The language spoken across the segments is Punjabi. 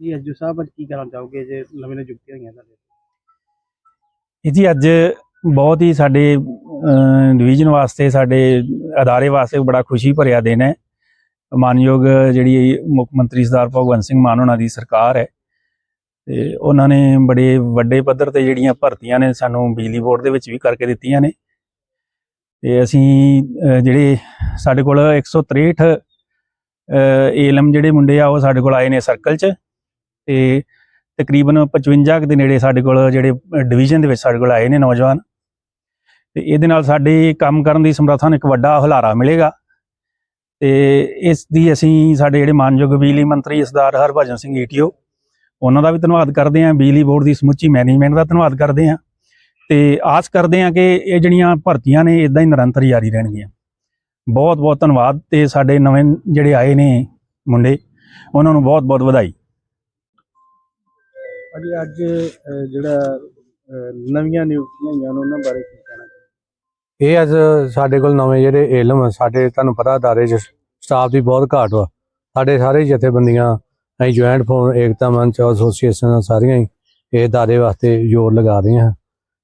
ਜੀ ਅੱਜੂ ਸਾਹਿਬ ਅੱਜ ਕੀ ਕਹਿਣਾ ਚਾਹੋਗੇ ਜੇ ਨਵੇਂ ਨਿਯੁਕਤੀਆਂ ਹੋਈਆਂ ਤੁਹਾਡੇ ਜੀ ਅੱਜ ਬਹੁਤ ਹੀ ਸਾਡੇ ਡਿਵੀਜ਼ਨ ਵਾਸਤੇ, ਸਾਡੇ ਅਦਾਰੇ ਵਾਸਤੇ ਬੜਾ ਖੁਸ਼ੀ ਭਰਿਆ ਦਿਨ ਹੈ। ਮਾਨਯੋਗ ਜਿਹੜੀ ਮੁੱਖ ਮੰਤਰੀ ਸਰਦਾਰ ਭਗਵੰਤ ਸਿੰਘ ਮਾਨ ਉਹਨਾਂ ਦੀ ਸਰਕਾਰ ਹੈ। ਤੇ ਉਹਨਾਂ ਨੇ ਬੜੇ ਵੱਡੇ ਪੱਧਰ ਤੇ ਜਿਹੜੀਆਂ ਭਰਤੀਆਂ ਨੇ ਸਾਨੂੰ ਬਿਜਲੀ ਬੋਰਡ ਦੇ ਵਿੱਚ ਵੀ ਕਰਕੇ ਦਿੱਤੀਆਂ ਨੇ। ਤੇ ਅਸੀਂ ਜਿਹੜੇ ਸਾਡੇ ਕੋਲ 163 ਏਲਮ ਜਿਹੜੇ ਮੁੰਡੇ ਆ ਉਹ ਸਾਡੇ ਕੋਲ ਆਏ ਨੇ ਸਰਕਲ 'ਚ। ਤੇ ਤਕਰੀਬਨ 55 ਕੁ ਦੇ ਨੇੜੇ ਸਾਡੇ ਕੋਲ ਜਿਹੜੇ ਡਿਵੀਜ਼ਨ ਦੇ ਵਿੱਚ ਸਾਡੇ ਕੋਲ ਆਏ ਨੇ ਨੌਜਵਾਨ। ਤੇ ਇਹਦੇ ਨਾਲ ਸਾਡੇ ਕੰਮ ਕਰਨ ਦੀ ਸਮਰੱਥਾ ਨੂੰ ਇੱਕ ਵੱਡਾ ਹੁਲਾਰਾ ਮਿਲੇਗਾ। ਤੇ ਇਸ ਦੀ ਅਸੀਂ ਸਾਡੇ ਜਿਹੜੇ ਮਾਨਯੋਗ ਬਿਜਲੀ ਮੰਤਰੀ ਸਰਦਾਰ ਹਰਭਜਨ ਸਿੰਘ ਈਟੀਓ, ਉਹਨਾਂ ਦਾ ਵੀ ਧੰਨਵਾਦ ਕਰਦੇ ਹਾਂ। ਬਿਜਲੀ ਬੋਰਡ ਦੀ ਸਮੁੱਚੀ ਮੈਨੇਜਮੈਂਟ ਦਾ ਧੰਨਵਾਦ ਕਰਦੇ ਹਾਂ। ਤੇ ਆਸ ਕਰਦੇ ਹਾਂ ਕਿ ਇਹ ਜਿਹੜੀਆਂ ਭਰਤੀਆਂ ਨੇ ਇਦਾਂ ਹੀ ਨਿਰੰਤਰ ਜਾਰੀ ਰਹਿਣਗੀਆਂ। ਬਹੁਤ ਬਹੁਤ ਧੰਨਵਾਦ। ਤੇ ਸਾਡੇ ਨਵੇਂ ਜਿਹੜੇ ਆਏ ਨੇ ਮੁੰਡੇ, ਉਹਨਾਂ ਨੂੰ ਬਹੁਤ ਬਹੁਤ ਵਧਾਈ। ਅਜੀ ਅੱਜ ਅਹ, ਜਿਹੜਾ ਅਹ, ਨਵੀਆਂ ਨਿਯੁਕਤੀਆਂ ਹੋਈਆਂ ਨੇ ਉਹਨਾਂ ਬਾਰੇ ਕੀ ਕਹਿਣਾ ਚਾਹੋਗੇ? ਇਹ ਅੱਜ ਸਾਡੇ ਕੋਲ ਨਵੇਂ ਜਿਹੜੇ ਇਲਮ ਸਾਡੇ ਤੁਹਾਨੂੰ ਪਤਾ ਅਦਾਰੇ 'ਚ ਸਟਾਫ ਦੀ ਬਹੁਤ ਘਾਟ ਵਾ। ਸਾਡੇ ਸਾਰੇ ਜਥੇਬੰਦੀਆਂ ਅਸੀਂ ਜੁਆਇੰਟ ਫੋਰਮ ਏਕਤਾ ਮੰਚ ਐਸੋਸੀਏਸ਼ਨ ਸਾਰੀਆਂ ਹੀ ਇਹ ਅਦਾਰੇ ਵਾਸਤੇ ਜ਼ੋਰ ਲਗਾ ਰਹੀਆਂ। ਹਨ।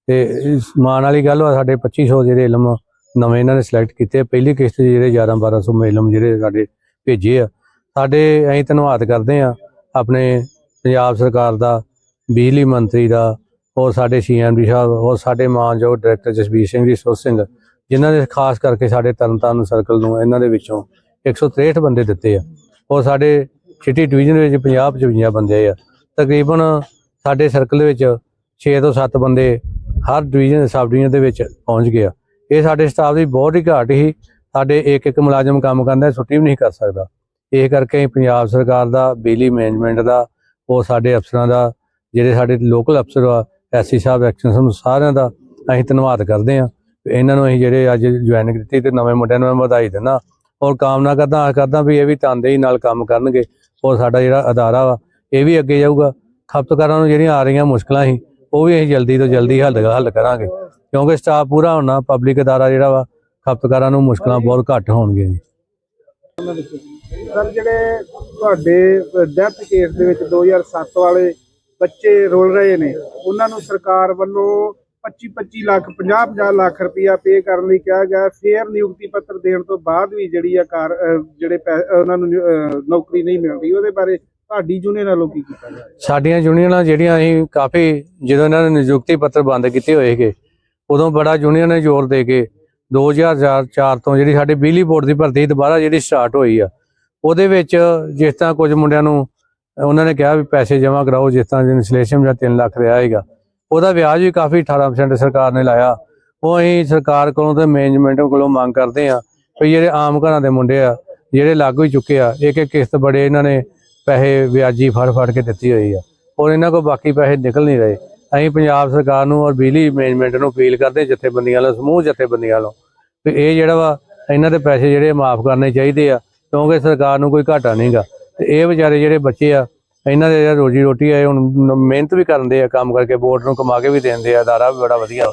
ਤੇ ਇਸ ਮਾਣ ਵਾਲੀ ਗੱਲ ਵਾ ਸਾਡੇ 2500 ਜਿਹੜੇ ਇਲਮ ਨਵੇਂ ਇਹਨਾਂ ਨੇ ਸਿਲੈਕਟ ਕੀਤੇ ਪਹਿਲੀ ਕਿਸ਼ਤ 'ਚ ਜਿਹੜੇ 11 1200 ਇਲਮ ਜਿਹੜੇ ਸਾਡੇ ਭੇਜੇ ਆ। ਸਾਡੇ ਅਸੀਂ ਧੰਨਵਾਦ ਕਰਦੇ ਆ ਆਪਣੇ ਪੰਜਾਬ ਸਰਕਾਰ ਦਾ ਬਿਜਲੀ ਮੰਤਰੀ ਦਾ, ਔਰ ਸਾਡੇ ਸੀਐਮਡੀ ਸਾਹਿਬ, ਔਰ ਸਾਡੇ ਮਾਨਯੋਗ ਡਾਇਰੈਕਟਰ ਜਸਬੀਰ ਸਿੰਘ ਜੀ ਸੁਰ ਸਿੰਘ, ਜਿਨ੍ਹਾਂ ਨੇ ਖਾਸ ਕਰਕੇ ਸਾਡੇ ਤਰਨਤਾਰਨ ਸਰਕਲ ਨੂੰ ਇਹਨਾਂ ਦੇ ਵਿੱਚੋਂ 163 ਬੰਦੇ ਦਿੱਤੇ ਆ। ਔਰ ਸਾਡੇ ਸਿਟੀ ਡਿਵੀਜ਼ਨ ਵਿੱਚ 50 55 ਬੰਦੇ ਆ। ਤਕਰੀਬਨ ਸਾਡੇ ਸਰਕਲ ਵਿੱਚ 6 ਤੋਂ 7 ਬੰਦੇ ਹਰ ਡਿਵੀਜ਼ਨ, ਸਬ ਡਿਵੀਜ਼ਨ ਦੇ ਵਿੱਚ ਪਹੁੰਚ ਗਿਆ ਇਹ ਸਾਡੇ ਸਟਾਫ ਦੀ ਬਹੁਤ ਹੀ ਘਾਟ ਹੀ ਸਾਡੇ ਇੱਕ ਇੱਕ ਮੁਲਾਜ਼ਮ ਕੰਮ ਕਰਦਾ, ਛੁੱਟੀ ਵੀ ਨਹੀਂ ਕਰ ਸਕਦਾ। ਇਹ ਕਰਕੇ ਪੰਜਾਬ ਸਰਕਾਰ ਦਾ, ਬਿਜਲੀ ਮੈਨੇਜਮੈਂਟ ਦਾ ਔਰ ਸਾਡੇ ਅਫਸਰਾਂ ਦਾ ਜਿਹੜੇ ਸਾਡੇ ਲੋਕਲ ਅਫਸਰ ਆ ਐਸਸੀ ਸਾਹਿਬ ਐਕਸ਼ਨ ਸਾਨੂੰ ਸਾਰਿਆਂ ਦਾ ਅਸੀਂ ਧੰਨਵਾਦ ਕਰਦੇ ਹਾਂ। ਇਹਨਾਂ ਨੂੰ ਅਸੀਂ ਜਿਹੜੇ ਅੱਜ ਜੁਆਇਨ ਕੀਤੀ ਤੇ ਨਵੇਂ ਮੁੰਡਿਆਂ ਨੂੰ ਮੈਂ ਵਧਾਈ ਦਿੰਦਾ। ਔਰ ਕਾਮਨਾ ਕਰਦਾ ਆਸ ਕਰਦਾ ਵੀ ਇਹ ਵੀ ਤਨਦੇਹੀ ਨਾਲ ਕੰਮ ਕਰਨਗੇ। ਔਰ ਸਾਡਾ ਜਿਹੜਾ ਅਦਾਰਾ ਵਾ, ਇਹ ਵੀ ਅੱਗੇ ਜਾਊਗਾ। ਖਪਤਕਾਰਾਂ ਨੂੰ ਜਿਹੜੀਆਂ ਆ ਰਹੀਆਂ ਮੁਸ਼ਕਲਾਂ ਸੀ ਉਹ ਵੀ ਅਸੀਂ ਜਲਦੀ ਤੋਂ ਜਲਦੀ ਹੱਲ ਹੱਲ ਕਰਾਂਗੇ। ਕਿਉਂਕਿ ਸਟਾਫ ਪੂਰਾ ਹੋਣਾ ਪਬਲਿਕ ਅਦਾਰਾ ਜਿਹੜਾ ਵਾ, ਖਪਤਕਾਰਾਂ ਨੂੰ ਮੁਸ਼ਕਲਾਂ ਬਹੁਤ ਘੱਟ ਹੋਣਗੀਆਂ ਜੀ। ਸਰ, ਜਿਹੜੇ ਤੁਹਾਡੇ ਡੈਥ ਕੇਸ ਦੇ ਵਿੱਚ 2007 ਵਾਲੇ ਬੱਚੇ ਰੋਲ ਰਹੇ ਨੇ। ਉਹਨਾਂ ਨੂੰ ਸਰਕਾਰ ਵੱਲੋਂ 25 25 ਲੱਖ 50 50 ਲੱਖ ਰੁਪਇਆ ਪੇ ਕਰਨ ਲਈ ਕਿਹਾ ਗਿਆ। ਫੇਅਰ ਨਿਯੁਕਤੀ ਪੱਤਰ ਦੇਣ ਤੋਂ ਬਾਅਦ ਵੀ ਜਿਹੜੀ ਆ ਕਾਰ ਜਿਹੜੇ ਉਹਨਾਂ ਨੂੰ ਨੌਕਰੀ ਨਹੀਂ ਮਿਲ ਰਹੀ। ਉਹਦੇ ਬਾਰੇ ਤੁਹਾਡੀ ਯੂਨੀਅਨ ਵੱਲੋਂ ਕੀ ਕੀਤਾ ਜਾ ਸਾਡੀਆਂ ਯੂਨੀਅਨਾਂ ਜਿਹੜੀਆਂ ਅਸੀਂ ਕਾਫੀ, ਜਦੋਂ ਇਹਨਾਂ ਨੇ ਨਿਯੁਕਤੀ ਪੱਤਰ ਬੰਦ ਕੀਤੇ ਹੋਏਗੇ, ਉਦੋਂ ਬੜਾ ਯੂਨੀਅਨ ਨੇ ਜ਼ੋਰ ਦੇ ਕੇ 2004 ਤੋਂ ਜਿਹੜੀ ਸਾਡੀ ਬਿਜਲੀ ਬੋਰਡ ਦੀ ਭਰਤੀ ਦੁਬਾਰਾ ਜਿਹੜੀ ਸਟਾਰਟ ਹੋਈ ਆ, ਉਹਦੇ ਵਿੱਚ ਜਿਸ ਤਰ੍ਹਾਂ ਕੁਝ ਮੁੰਡਿਆਂ ਨੂੰ ਉਹਨਾਂ ਨੇ ਕਿਹਾ ਵੀ ਪੈਸੇ ਜਮ੍ਹਾਂ ਕਰਾਓ, ਜਿਸ ਤਰ੍ਹਾਂ ਇਨਸੂਲੇਸ਼ਨ ਜਾਂ 3 ਲੱਖ ਰਿਹਾ ਹੈਗਾ ਉਹਦਾ ਵਿਆਜ ਵੀ ਕਾਫੀ 18% ਸਰਕਾਰ ਨੇ ਲਾਇਆ। ਉਹ ਅਸੀਂ ਸਰਕਾਰ ਕੋਲੋਂ ਤੇ ਮੈਨੇਜਮੈਂਟ ਕੋਲੋਂ ਮੰਗ ਕਰਦੇ ਆ ਵੀ ਜਿਹੜੇ ਆਮ ਘਰਾਂ ਦੇ ਮੁੰਡੇ ਆ, ਜਿਹੜੇ ਲਾਗੂ ਹੀ ਚੁੱਕੇ ਆ, ਇੱਕ ਇੱਕ ਕਿਸ਼ਤ ਬੜੇ ਇਹਨਾਂ ਨੇ ਪੈਸੇ ਵਿਆਜੀ ਫੜ ਫੜ ਕੇ ਦਿੱਤੀ ਹੋਈ ਆ। ਔਰ ਇਹਨਾਂ ਕੋਲ ਬਾਕੀ ਪੈਸੇ ਨਿਕਲ ਨਹੀਂ ਰਹੇ। ਅਸੀਂ ਪੰਜਾਬ ਸਰਕਾਰ ਨੂੰ ਔਰ ਬਿਜਲੀ ਮੈਨੇਜਮੈਂਟ ਨੂੰ ਅਪੀਲ ਕਰਦੇ ਜਥੇਬੰਦੀਆਂ ਵੱਲੋਂ, ਸਮੂਹ ਜਥੇਬੰਦੀਆਂ ਵੱਲੋਂ, ਵੀ ਇਹ ਜਿਹੜਾ ਵਾ, ਇਹਨਾਂ ਦੇ ਪੈਸੇ ਜਿਹੜੇ ਮਾਫ ਕਰਨੇ ਚਾਹੀਦੇ ਆ, ਕਿਉਂਕਿ ਸਰਕਾਰ ਨੂੰ ਕੋਈ ਘਾਟਾ ਨਹੀਂਗਾ ਤੇ ਇਹ ਵਿਚਾਰੇ ਜਿਹੜੇ ਬੱਚੇ ਆ ਇਹਨਾਂ ਦੇ ਜਿਹੜਾ ਰੋਜੀ ਰੋਟੀ ਆ ਇਹ ਹੁਣ ਮਿਹਨਤ ਵੀ ਕਰਦੇ ਆ ਕੰਮ ਕਰਕੇ ਬੋਰਡ ਨੂੰ ਕਮਾ ਕੇ ਵੀ ਦਿੰਦੇ ਆ ਅਦਾਰਾ ਵੀ ਬੜਾ ਵਧੀਆ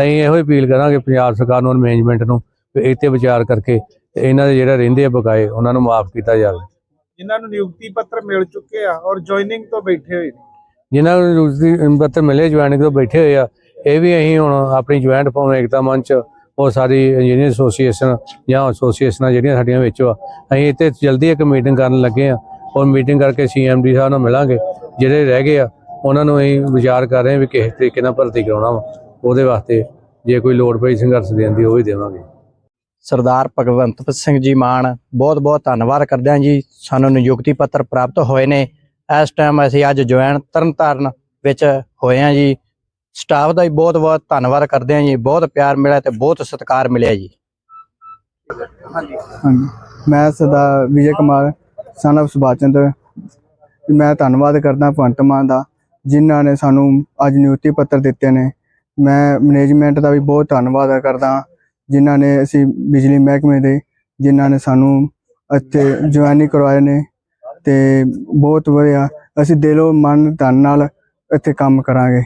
ਅਸੀਂ ਇਹੋ ਹੀ ਅਪੀਲ ਕਰਾਂਗੇ ਪੰਜਾਬ ਸਰਕਾਰ ਨੂੰ ਮੈਨੇਜਮੈਂਟ ਨੂੰ ਵੀ ਤੇ ਵਿਚਾਰ ਕਰਕੇ ਇਹਨਾਂ ਦੇ ਜਿਹੜਾ ਰਹਿੰਦੇ ਆ ਬਕਾਏ ਉਹਨਾਂ ਨੂੰ ਮਾਫ ਕੀਤਾ ਜਾਵੇ। ਜਿਨ੍ਹਾਂ ਨੂੰ ਨਿਯੁਕਤੀ ਪੱਤਰ ਮਿਲ ਚੁੱਕੇ ਆ ਔਰ ਜੁਆਇਨਿੰਗ ਤੋਂ ਬੈਠੇ ਹੋਏ ਨੇ। ਜਿਨ੍ਹਾਂ ਨੂੰ ਰੁਜ਼ਗਾਰ ਪੱਤਰ ਮਿਲੇ ਜੁਆਇਨਿੰਗ ਤੋਂ ਬੈਠੇ ਹੋਏ ਆ ਇਹ ਵੀ ਅਸੀਂ ਹੁਣ ਆਪਣੀ ਜੁਆਇੰਟ ਫੋਰਮ ਏਕਤਾ ਮੰਚ ਉਹ ਸਾਰੀ ਇੰਜੀਨੀਅਰ ਐਸੋਸੀਏਸ਼ਨ ਜਾਂ ਐਸੋਸੀਏਸ਼ਨਾਂ ਜਿਹੜੀਆਂ ਸਾਡੀਆਂ ਵਿੱਚ ਆ ਅਸੀਂ ਇੱਥੇ ਜਲਦੀ ਇੱਕ ਮੀਟਿੰਗ ਕਰਨ ਲੱਗੇ ਆ। ਔਰ ਮੀਟਿੰਗ ਕਰਕੇ ਸੀਐਮਡੀ ਸਾਹਿਬ ਨਾਲ ਮਿਲਾਂਗੇ। ਜਿਹੜੇ ਰਹਿ ਗਏ ਆ, ਉਹਨਾਂ ਨੂੰ ਅਸੀਂ ਵਿਚਾਰ ਕਰ ਰਹੇ ਹਾਂ ਵੀ ਕਿਸ ਤਰੀਕੇ ਨਾਲ ਭਰਤੀ ਕਰਾਉਣਾ ਵਾ। ਉਹਦੇ ਵਾਸਤੇ ਜੇ ਕੋਈ ਲੋੜ ਪਈ ਸੰਘਰਸ਼ ਦੇਣ ਦੀ, ਉਹ ਵੀ ਦੇਵਾਂਗੇ। ਸਰਦਾਰ ਭਗਵੰਤ ਸਿੰਘ ਜੀ ਮਾਨ ਬਹੁਤ ਬਹੁਤ ਧੰਨਵਾਦ ਕਰਦੇ ਹਾਂ ਜੀ। ਸਾਨੂੰ ਨਿਯੁਕਤੀ ਪੱਤਰ ਪ੍ਰਾਪਤ ਹੋਏ ਨੇ। ਇਸ ਟਾਈਮ ਅਸੀਂ ਅੱਜ ਜੁਆਇਨ ਤਰਨਤਾਰਨ ਵਿੱਚ ਹੋਏ ਹਾਂ ਜੀ। ਸਟਾਫ ਦਾ ਵੀ ਬਹੁਤ ਬਹੁਤ ਧੰਨਵਾਦ ਕਰਦੇ ਹਾਂ ਜੀ ਬਹੁਤ ਪਿਆਰ ਮਿਲਿਆ ਤੇ ਬਹੁਤ ਸਤਿਕਾਰ ਮਿਲਿਆ ਜੀ। ਹਾਂਜੀ। ਮੈਂ ਸਦਾ ਵਿਜੇ ਕੁਮਾਰ ਸਨ ਸੁਭਾਸ਼ ਚੰਦਰ ਮੈਂ ਧੰਨਵਾਦ ਕਰਦਾ ਭਗਵੰਤ ਮਾਨ ਦਾ ਜਿਨ੍ਹਾਂ ਨੇ ਸਾਨੂੰ ਅੱਜ ਨਿਯੁਕਤੀ ਪੱਤਰ ਦਿੱਤੇ ਨੇ। ਮੈਂ ਮੈਨੇਜਮੈਂਟ ਦਾ ਵੀ ਬਹੁਤ ਧੰਨਵਾਦ ਕਰਦਾ ਜਿਨ੍ਹਾਂ ਨੇ ਅਸੀਂ ਬਿਜਲੀ ਮਹਿਕਮੇ ਦੇ ਜਿਨ੍ਹਾਂ ਨੇ ਸਾਨੂੰ ਇੱਥੇ ਜੁਆਇਨਿੰਗ ਕਰਵਾਏ ਨੇ ਤੇ ਬਹੁਤ ਵਧੀਆ ਅਸੀਂ ਦਿਲੋਂ ਮਨ ਧਨ ਨਾਲ ਇੱਥੇ ਕੰਮ ਕਰਾਂਗੇ।